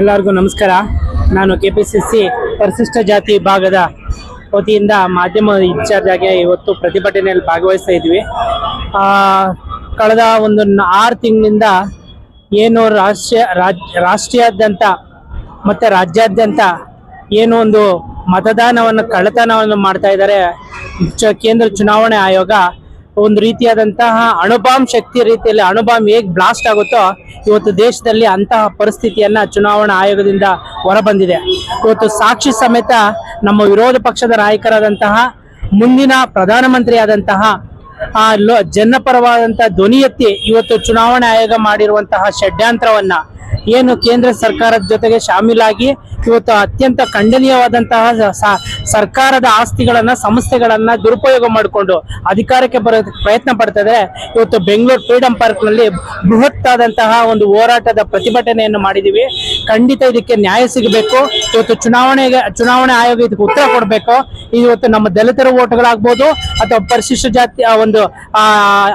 ಎಲ್ಲರಿಗೂ ನಮಸ್ಕಾರ. ನಾನು ಕೆ ಪಿ ಸಿ ಸಿ ಪರಿಶಿಷ್ಟ ಜಾತಿ ವಿಭಾಗದ ವತಿಯಿಂದ ಮಾಧ್ಯಮ ಇನ್ಚಾರ್ಜ್ ಆಗಿ ಇವತ್ತು ಪ್ರತಿಭಟನೆಯಲ್ಲಿ ಭಾಗವಹಿಸ್ತಾ ಇದ್ವಿ. ಕಳೆದ ಒಂದು ಆರು ತಿಂಗಳಿಂದ ಏನು ರಾಷ್ಟ್ರೀಯ, ರಾಜ್, ರಾಷ್ಟ್ರೀಯಾದ್ಯಂತ ಮತ್ತು ರಾಜ್ಯಾದ್ಯಂತ ಏನು ಒಂದು ಮತದಾನವನ್ನು, ಕಳ್ಳತನವನ್ನು ಮಾಡ್ತಾ ಇದ್ದಾರೆ. ಕೇಂದ್ರ ಚುನಾವಣೆ ಆಯೋಗ ಒಂದು ರೀತಿಯಾದಂತಹ ಅಣುಬಾಂಬ್ ಶಕ್ತಿ ರೀತಿಯಲ್ಲಿ ಅಣುಬಾಂಬ್ ಹೇಗ್ ಬ್ಲಾಸ್ಟ್ ಆಗುತ್ತೋ ಇವತ್ತು ದೇಶದಲ್ಲಿ ಅಂತಹ ಪರಿಸ್ಥಿತಿಯನ್ನ ಚುನಾವಣಾ ಆಯೋಗದಿಂದ ಹೊರಬಂದಿದೆ. ಇವತ್ತು ಸಾಕ್ಷಿ ಸಮೇತ ನಮ್ಮ ವಿರೋಧ ಪಕ್ಷದ ನಾಯಕರಾದಂತಹ, ಮುಂದಿನ ಪ್ರಧಾನಮಂತ್ರಿ ಆದಂತಹ ಆ ಜನಪರವಾದಂತಹ ಧ್ವನಿ ಎತ್ತಿ ಇವತ್ತು ಚುನಾವಣಾ ಆಯೋಗ ಮಾಡಿರುವಂತಹ ಷಡ್ಯಂತ್ರವನ್ನ ಏನು ಕೇಂದ್ರ ಸರ್ಕಾರದ ಜೊತೆಗೆ ಶಾಮೀಲಾಗಿ ಇವತ್ತು ಅತ್ಯಂತ ಖಂಡನೀಯವಾದಂತಹ ಸರ್ಕಾರದ ಆಸ್ತಿಗಳನ್ನ, ಸಂಸ್ಥೆಗಳನ್ನ ದುರುಪಯೋಗ ಮಾಡಿಕೊಂಡು ಅಧಿಕಾರಕ್ಕೆ ಬರೋ ಪ್ರಯತ್ನ ಪಡ್ತದೆ ಇವತ್ತು ಬೆಂಗಳೂರು ಫ್ರೀಡಂ ಪಾರ್ಕ್ನಲ್ಲಿ ಬೃಹತ್ ಆದಂತಹ ಒಂದು ಹೋರಾಟದ ಪ್ರತಿಭಟನೆಯನ್ನು ಮಾಡಿದೀವಿ ಖಂಡಿತ ಇದಕ್ಕೆ ನ್ಯಾಯ ಸಿಗಬೇಕು. ಇವತ್ತು ಚುನಾವಣೆಗೆ, ಚುನಾವಣೆ ಆಯೋಗ ಇದಕ್ಕೆ ಉತ್ತರ ಕೊಡಬೇಕು. ಇವತ್ತು ನಮ್ಮ ದಲಿತರ ಓಟ್ಗಳಾಗ್ಬೋದು, ಅಥವಾ ಪರಿಶಿಷ್ಟ ಜಾತಿ ಒಂದು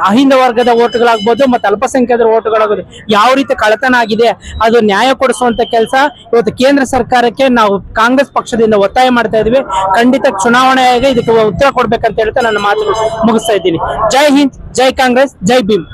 ಅಹಿಂದ ವರ್ಗದ ಓಟ್ಗಳಾಗ್ಬೋದು, ಮತ್ತು ಅಲ್ಪಸಂಖ್ಯಾತರ ಓಟ್ಗಳಾಗ್ಬೋದು, ಯಾವ ರೀತಿ ಕಳತನ ಆಗಿದೆ, ಅದು ನ್ಯಾಯ ಕೊಡಿಸುವಂತ ಕೆಲಸ ಇವತ್ತು ಕೇಂದ್ರ ಸರ್ಕಾರಕ್ಕೆ ನಾವು ಕಾಂಗ್ರೆಸ್ ಪಕ್ಷದಿಂದ ಒತ್ತಾಯ ಮಾಡ್ತಾ ಇದೀವಿ. ಖಂಡಿತ ಚುನಾವಣೆ ಆಯೋಗ ಇದಕ್ಕೆ ಉತ್ತರ ಕೊಡ್ಬೇಕಂತ ಹೇಳ್ತಾ ನನ್ನ ಮಾತು ಮುಗಿಸ್ತಾ ಇದ್ದೀನಿ. ಜೈ ಹಿಂದ್, ಜೈ ಕಾಂಗ್ರೆಸ್, ಜೈ ಭೀಮ್.